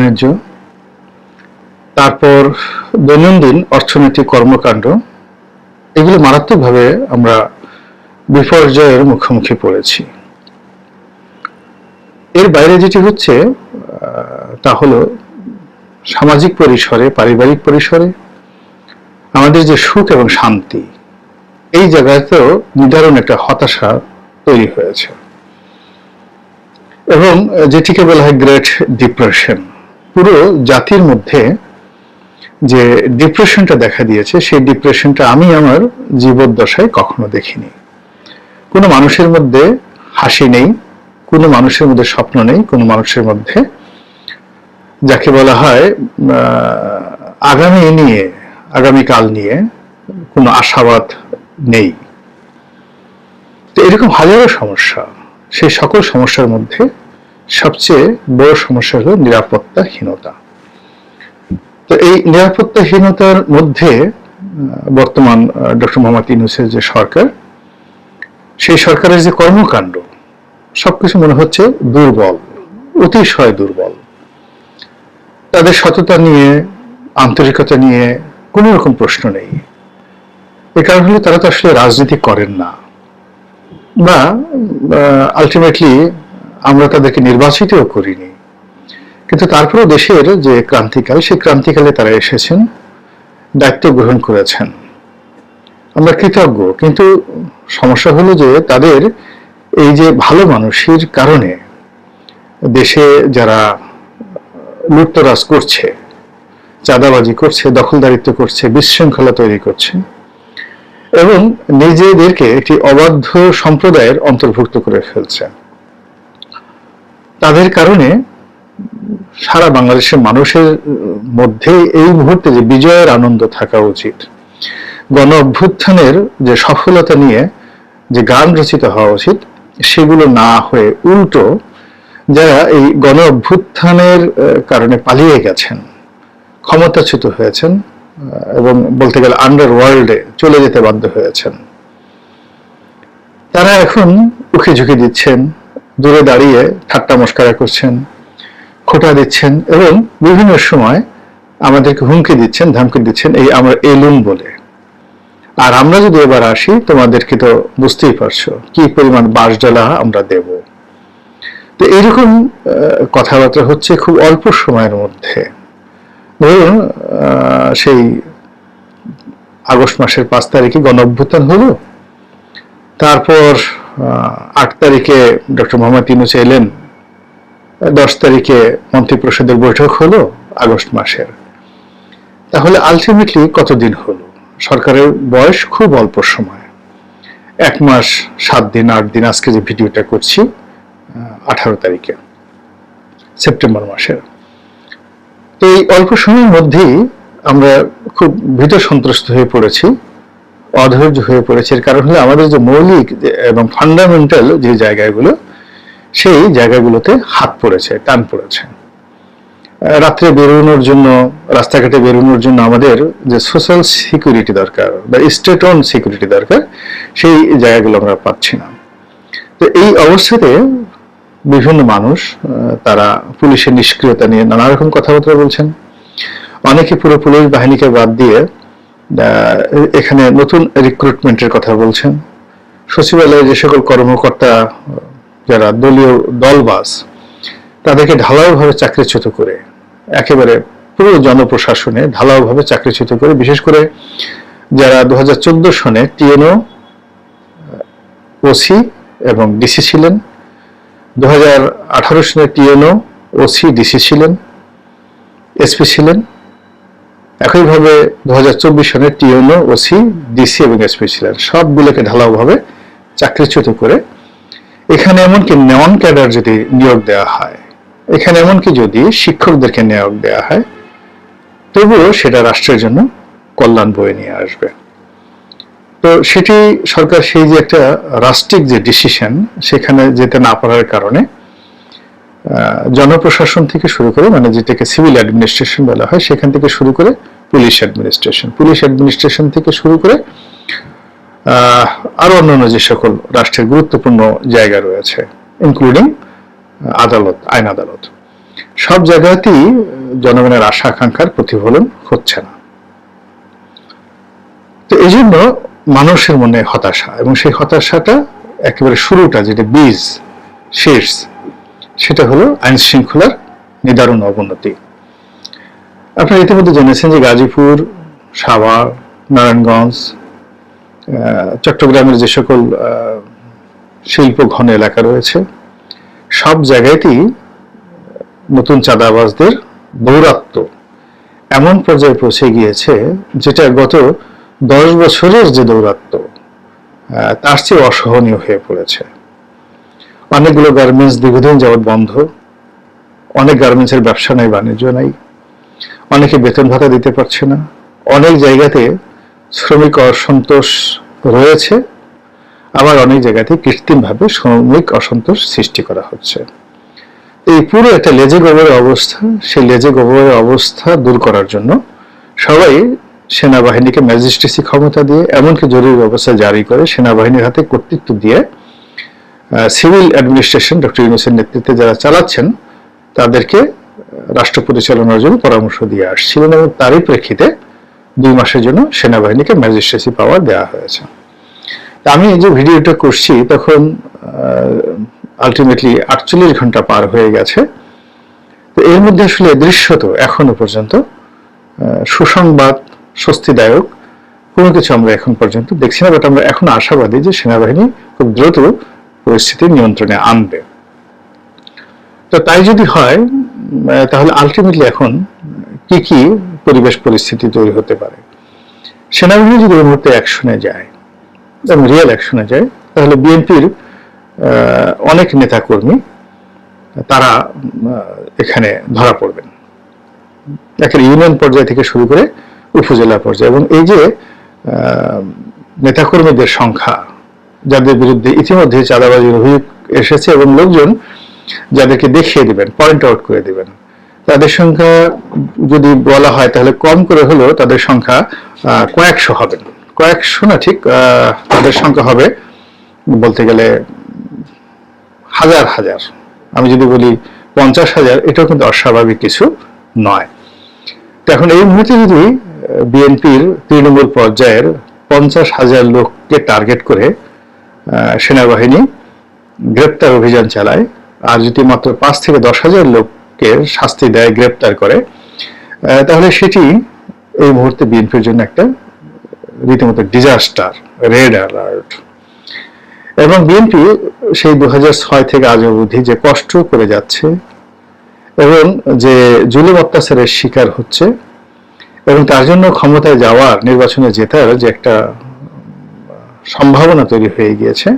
বাণিজ্য, তারপর দৈনন্দিন অর্থনৈতিক কর্মকাণ্ড, এগুলো মারাত্মকভাবে আমরা বিপর্যয়ের মুখোমুখি পড়েছি। এর বাইরে যেটি হচ্ছে তা হলো সামাজিক পরিসরে, পারিবারিক পরিসরে আমাদের যে সুখ এবং শান্তি, এই জায়গাতেও নিদারুণ একটা হতাশা তৈরি হয়েছে। এবং যেটিকে বলা হয় গ্রেট ডিপ্রেশন পুরো জাতির মধ্যে যে ডিপ্রেশনটা দেখা দিয়েছে, সেই ডিপ্রেশনটা আমি আমার জীবদ্দশায় কখনো দেখিনি। কোনো মানুষের মধ্যে হাসি নেই, কোনো মানুষের মধ্যে স্বপ্ন নেই, কোনো মানুষের মধ্যে যাকে বলা হয় আগামী নিয়ে, আগামীকাল নিয়ে কোনো আশাবাদ নেই। তো এরকম হাজারো সমস্যা, সেই সকল সমস্যার মধ্যে সবচেয়ে বড় সমস্যা হলো নিরাপত্তাহীনতা। তো এই নিরাপত্তাহীনতার মধ্যে বর্তমান ডক্টর মোহাম্মদ ইউনুসের যে সরকার, সেই সরকারের যে কর্মকাণ্ড, সবকিছু মনে হচ্ছে দুর্বল, অতিশয় দুর্বল। তাদের সততা নিয়ে, আন্তরিকতা নিয়ে কোনো রকম প্রশ্ন নেই। এ কারণ হলো তারা তো আসলে রাজনীতি করেন না। বা আলটিমেটলি আমরা তাদেরকে নির্বাচিতও করিনি। কিন্তু তারপরেও দেশের যে ক্রান্তিকাল, সেই ক্রান্তিকালে তারা এসেছেন, দায়িত্ব গ্রহণ করেছেন। আমরা কৃতজ্ঞ, কিন্তু সমস্যা হলো যে তাদের এই যে ভালো মানুষের কারণে দেশে যারা লুটতরাজ করছে, চাঁদাবাজি করছে, দখলদারিত্ব করছে, বিশৃঙ্খলা তৈরি করছে, এবং নিজেদেরকে একটি অবাধ্য সম্প্রদায়ের অন্তর্ভুক্ত করে ফেলছে। তাদের কারণে সারা বাংলাদেশের মানুষের মধ্যে এই মুহূর্তে যে বিজয়ের আনন্দ থাকা উচিত, গণ অভ্যুত্থানের যে সফলতা নিয়ে যে গান রচিত হওয়া উচিত, সেগুলো না হয়ে উল্টো যারা এই গণ অভ্যুত্থানের কারণে পালিয়ে গেছেন, ক্ষমতাচ্যুত হয়েছেন এবং বলতে গেলে আন্ডার ওয়ার্ল্ডে চলে যেতে বাধ্য হয়েছেন, তারা এখন উখে ঝুঁকি দিচ্ছেন দূরে দাঁড়িয়ে ঠাট্টা মস্কারা করছেন, খোটা দিচ্ছেন এবং বিভিন্ন সময় আমাদেরকে হুমকি দিচ্ছেন, ধমকি দিচ্ছেন এই আমরা এলুম বলে। আর আমরা যদি এবার আসি, তোমাদেরকে তো বুঝতেই পারছ, কি পরিমাণ বাসডালা আমরা দেব। তো এইরকম কথাবার্তা হচ্ছে খুব অল্প সময়ের মধ্যে। ধরুন সেই আগস্ট মাসের পাঁচ তারিখে গণ অভ্যুত্থান হলো, তারপর আট তারিখে ডক্টর মোহাম্মদ ইউনুস এলেন। দশ তারিখে মন্ত্রিপরিষদের বৈঠক হলো আগস্ট মাসের। তাহলে আলটিমেটলি কতদিন হলো? সরকারের বয়স খুব অল্প সময়। এক মাস, সাত দিন, আট দিন আজকে যে ভিডিওটা করছি আঠারো তারিখে, সেপ্টেম্বর মাসের। তো এই অল্প সময়ের মধ্যেই আমরা খুব ভীত সন্ত্রস্ত হয়ে পড়েছি। অধৈর্য হয়ে পড়েছে। এর কারণ হলো আমাদের যে মৌলিক এবং ফান্ডামেন্টাল যে জায়গাগুলো, সেই জায়গাগুলোতে হাত পড়েছে, টান পড়েছে। রাত্রে বেরোনোর জন্য, রাস্তাঘাটে বেরোনোর জন্য আমাদের যে সোশ্যাল সিকিউরিটি দরকার বা স্টেট অন সিকিউরিটি দরকার, সেই জায়গাগুলো আমরা পাচ্ছি না। তো এই অবস্থাতে বিভিন্ন মানুষ তারা পুলিশের নিষ্ক্রিয়তা নিয়ে নানা রকম কথাবার্তা বলছেন। অনেকে পুরো পুলিশ বাহিনীকে বাদ দিয়ে এখানে নতুন রিক্রুটমেন্টের কথা বলছেন। সচিবালয়ে যে সকল কর্মকর্তা, যারা দলীয় দলবাস, তাদেরকে ঢালাওভাবে চাকরিচ্যুত করে, একেবারে পুরো জনপ্রশাসনে ঢালাওভাবে চাকরিচ্যুত করে, বিশেষ করে যারা দু হাজার চোদ্দ সনে টিএনও, ওসি এবং ডিসি ছিলেন দু হাজার আঠারো সনে টিএনও, ওসি, ডিসি ছিলেন, এসপি ছিলেন একইভাবে দু হাজার চব্বিশ সনে টিএনও ওসি, ডিসি এবং এসপি ছিলেন। সবগুলোকে ঢালাওভাবে চাকরিচ্যুত করে এখানে এমনকি নন ক্যাডার যদি নিয়োগ দেওয়া হয়, এখানে এমনকি যদি শিক্ষকদেরকে নিয়োগ দেওয়া হয়, তবুও সেটা রাষ্ট্রের জন্য কল্যাণ বয়ে নিয়ে আসবে। তো সেটি সরকার সেই যে একটা রাষ্ট্রিক যে ডিসিশন সেখানে যেতে না পারার কারণে জনপ্রশাসন থেকে শুরু করে মানে যেটাকে সিভিল অ্যাডমিনিস্ট্রেশন বলা হয় সেখান থেকে শুরু করে পুলিশ অ্যাডমিনিস্ট্রেশন। পুলিশ অ্যাডমিনিস্ট্রেশন থেকে শুরু করে আহ, আরও অন্যান্য যে সকল রাষ্ট্রের গুরুত্বপূর্ণ জায়গা রয়েছে ইনক্লুডিং আদালত আইন আদালত। সব জায়গাতেই জনগণের আশা আকাঙ্ক্ষার প্রতিফলন হচ্ছে না। তো এই জন্য মানুষের মনে হতাশা এবং সেই হতাশাটা একেবারে শুরুটা যেটা বীজ শীর্ষ সেটা হলো আইন শৃঙ্খলার নিদারুণ অবনতি। আপনারা ইতিমধ্যে জেনেছেন যে গাজীপুর সাভার নারায়ণগঞ্জ চট্টগ্রামের যে সকল শিল্প ঘন এলাকা রয়েছে, সব জায়গাতেই নতুন চাঁদাবাজদের দৌরাত্ম এমন পর্যায়ে পৌঁছে গিয়েছে যেটা গত দশ বছরের যে দৌরাত্ম তার চেয়ে অসহনীয় হয়ে পড়েছে। অনেকগুলো গার্মেন্টস দীর্ঘদিন যাবৎ বন্ধ। অনেক গার্মেন্টসের ব্যবসা নাই, বাণিজ্য নাই। অনেকে বেতন ভাতা দিতে পারছে না। অনেক জায়গাতে শ্রমিক অসন্তোষ রয়েছে। আবার অনেক জায়গাতে কৃত্রিমভাবে শ্রমিক অসন্তোষ সৃষ্টি করা হচ্ছে। এই পুরো একটা লেজে গোবরের অবস্থা, সেই লেজে গোবরের অবস্থা দূর করার জন্য সবাই সেনাবাহিনীকে ম্যাজিস্ট্রেসি ক্ষমতা দিয়ে, এমনকি জরুরি ব্যবস্থা জারি করে সেনাবাহিনীর হাতে কর্তৃত্ব দিয়ে সিভিল অ্যাডমিনিস্ট্রেশন ডক্টর ইউনুসের নেতৃত্বে যারা চালাচ্ছেন, তাদেরকে রাষ্ট্র পরিচালনার জন্য পরামর্শ দিয়ে আসছিলেন এবং তারই প্রেক্ষিতে দুই মাসের জন্য সেনাবাহিনীকে ম্যাজিস্ট্রেসি পাওয়ার দেওয়া হয়েছে। আমি যে ভিডিওটা করছি, তখন আলটিমেটলি আটচল্লিশ ঘণ্টা পার হয়ে গেছে। তো এর মধ্যে আসলে দৃশ্যত এখনও পর্যন্ত সুসংবাদ, স্বস্তিদায়ক কোনো কিছু আমরা এখন পর্যন্ত দেখছি না বাট আমরা এখন আশাবাদী যে সেনাবাহিনী খুব দ্রুত পরিস্থিতি নিয়ন্ত্রণে আনবে। তো তাই যদি হয় তাহলে আলটিমেটলি এখন কি কি পরিবেশ পরিস্থিতি তৈরি হতে পারে? সেনাবাহিনী যদি এই মুহূর্তে অ্যাকশনে যায়, এবং রিয়েল অ্যাকশনে যায়, তাহলে বিএনপির অনেক নেতাকর্মী তারা এখানে ধরা পড়বেন। একের ইউনিয়ন পর্যায় থেকে শুরু করে উপজেলা পর্যায়ে, এবং এই যে নেতাকর্মীদের সংখ্যা যাদের বিরুদ্ধে ইতিমধ্যে চাঁদাবাজির অভিযোগ এসেছে এবং লোকজন যাদেরকে দেখিয়ে দিবেন পয়েন্ট আউট করে দিবেন। তাদের সংখ্যা যদি বলা হয় তাহলে কম করে হলেও তাদের সংখ্যা কয়েকশো হবে। কয়েকশো না ঠিক তাদের সংখ্যা হবে বলতে গেলে হাজার হাজার। আমি যদি বলি পঞ্চাশ হাজার, এটাও কিন্তু অস্বাভাবিক কিছু নয়। তো এখন এই মুহূর্তে যদি বিএনপির তৃণমূল পর্যায়ের পঞ্চাশ হাজার লোককে টার্গেট করে সেনাবাহিনী গ্রেপ্তার অভিযান চালায়। আর যদি মাত্র পাঁচ থেকে দশ হাজার লোককে শাস্তি দেয়, গ্রেপ্তার করে তাহলে সেটি এই মুহূর্তে বিএনপির জন্য একটা রীতিমতো ডিজাস্টার রেড অ্যালার্ট এবং বিএনপি সেই দু ছয় থেকে আজ অবধি যে কষ্ট করে যাচ্ছে এবং যে জুলুম অত্যাচারের শিকার হচ্ছে এবং তার জন্য ক্ষমতায় যাওয়ার নির্বাচনে জেতার যে একটা সম্ভাবনা তৈরি হয়ে গিয়েছে।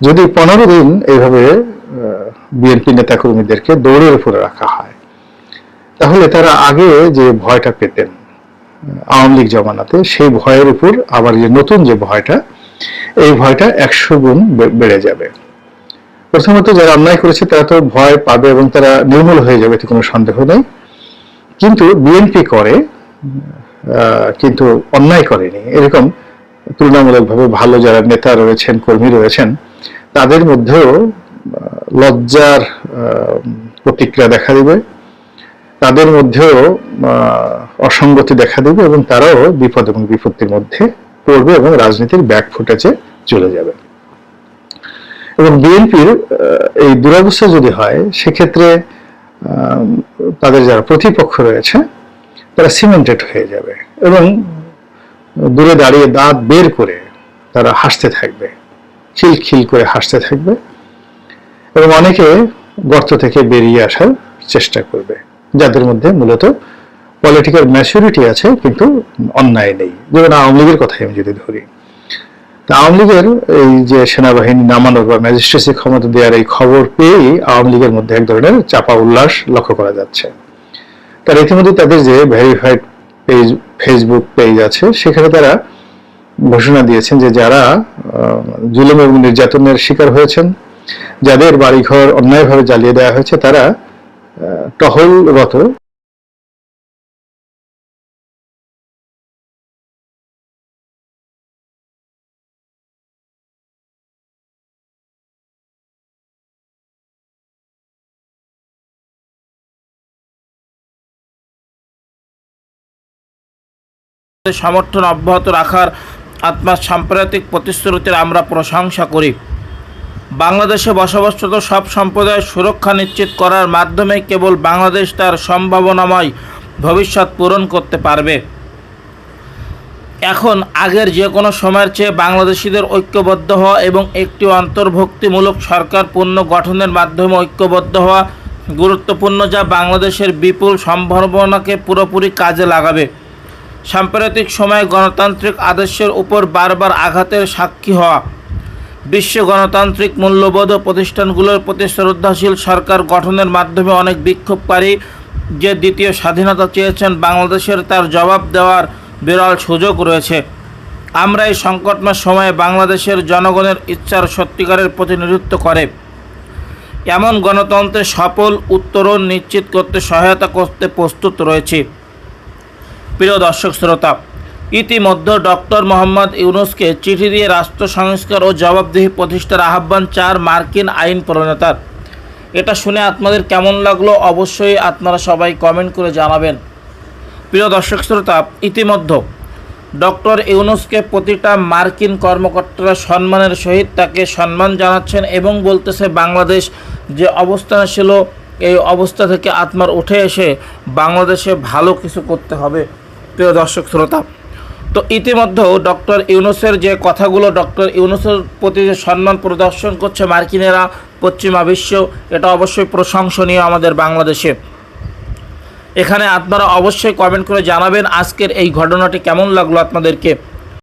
যদি পনেরো দিন এইভাবে বিএনপি নেতাকর্মীদেরকে দৌড়ের উপরে রাখা হয়, তাহলে তারা আগে যে ভয়টা পেতেন আওয়ামী লীগ জমানাতে, সেই ভয়ের উপর আবার যে নতুন যে ভয়টা, এই ভয়টা একশো গুণ বেড়ে যাবে। প্রথমত যারা অন্যায় করেছে, তারা তো ভয় পাবে এবং তারা নির্মূল হয়ে যাবে, এতে কোনো সন্দেহ নেই। কিন্তু বিএনপি করে কিন্তু অন্যায় করেনি। এরকম তুলনামূলকভাবে ভালো যারা নেতা রয়েছেন, কর্মী রয়েছেন, তাদের মধ্যেও লজ্জার প্রতিক্রিয়া দেখা দিবে। তাদের মধ্যেও অসঙ্গতি দেখা দেবে এবং তারাও বিপদ এবং বিপত্তির মধ্যে পড়বে এবং রাজনীতির ব্যাক ফুটেছে চলে যাবে। এবং বিএনপির এই দুরবস্থা যদি হয়, সেক্ষেত্রে তাদের যারা প্রতিপক্ষ রয়েছে, তারা সিমেন্টেড হয়ে যাবে এবং দূরে দাঁড়িয়ে দাঁত বের করে তারা হাসতে থাকবে, খিলখিল করে হাসতে থাকবে এবং অনেকে গর্ত থেকে বেরিয়ে আসার চেষ্টা করবে, যাদের মধ্যে মূলত পলিটিক্যাল ম্যাচুরিটি আছে কিন্তু অন্যায় নেই। যেমন আওয়ামী লীগের কথাই আমি যদি ধরি, তা আওয়ামী লীগের এই যে সেনাবাহিনী নামানোর বা ম্যাজিস্ট্রেসি ক্ষমতা দেওয়ার এই খবর পেয়েই আওয়ামী লীগের মধ্যে এক ধরনের চাপা উল্লাস লক্ষ্য করা যাচ্ছে। তার ইতিমধ্যে তাদের যে ভেরিফাইড পেজ ফেসবুক পেজ আছে, সেখানে তারা ঘোষণা দিয়েছেন যে যারা জুলুম এবং নির্যাতনের শিকার হয়েছেন, যাদের বাড়িঘর অন্যায়ভাবে জ্বালিয়ে দেওয়া হয়েছে, তারা টহলরত সমর্থন অব্যাহত রাখার আত্মার সাম্প্রতিক প্রতিশ্রুতির আমরা প্রশংসা করি। বাংলাদেশে বসবাসরত সব সম্প্রদায়ের সুরক্ষা নিশ্চিত করার মাধ্যমে কেবল বাংলাদেশ তার সম্ভাবনাময় ভবিষ্যৎ পূরণ করতে পারবে। এখন আগের যে কোনো সময়ের চেয়ে বাংলাদেশিদের ঐক্যবদ্ধ হওয়া এবং একটি অন্তর্ভুক্তিমূলক সরকার পূর্ণ গঠনের মাধ্যমে ঐক্যবদ্ধ হওয়া গুরুত্বপূর্ণ যা বাংলাদেশের বিপুল সম্ভাবনাকে পুরোপুরি কাজে লাগাবে। সাম্প্রতিক সময়ে গণতান্ত্রিক আদর্শের উপর বারবার আঘাতের সাক্ষী হওয়া। বিশ্ব গণতান্ত্রিক মূল্যবোধ প্রতিষ্ঠানগুলোর প্রতি শ্রদ্ধাশীল সরকার গঠনের মাধ্যমে অনেক বিক্ষোভকারী যে দ্বিতীয় স্বাধীনতা চেয়েছেন বাংলাদেশের তার জবাব দেওয়ার বিরল সুযোগ রয়েছে। আমরা এই সংকটময় সময়ে বাংলাদেশের জনগণের ইচ্ছার সত্যিকারের প্রতিনিধিত্ব করে। এমন গণতন্ত্রের সফল উত্তরণ নিশ্চিত করতে সহায়তা করতে প্রস্তুত রয়েছে। প্রিয় দর্শক শ্রোতা, ইতিমধ্যে ডক্টর মোহাম্মদ ইউনুসকে চিঠি দিয়ে রাষ্ট্র সংস্কার ও জবাবদিহি প্রতিষ্ঠার আহ্বান চার মার্কিন আইন প্রণেতার। এটা শুনে আপনাদের কেমন লাগল অবশ্যই আপনারা সবাই কমেন্ট করে জানাবেন। প্রিয় দর্শক শ্রোতা, ইতিমধ্যে ডক্টর ইউনুসকে প্রতিটা মার্কিন কর্মকর্তারা সম্মানের সহিত তাকে সম্মান জানাচ্ছেন এবং বলতেছে বাংলাদেশ যে অবস্থানে ছিল, এই অবস্থা থেকে আত্মার উঠে এসে বাংলাদেশে ভালো কিছু করতে হবে। প্রিয় দর্শক, শ্রোতা, তো ইতিমধ্যেও ডক্টর ইউনুসের যে কথাগুলো, ডক্টর ইউনুসের প্রতি যে সম্মান প্রদর্শন করছে মার্কিনেরা পশ্চিমা বিশ্ব, এটা অবশ্যই প্রশংসনীয় আমাদের বাংলাদেশে। এখানে আপনারা অবশ্যই কমেন্ট করে জানাবেন আজকের এই ঘটনাটি কেমন লাগল আপনাদেরকে।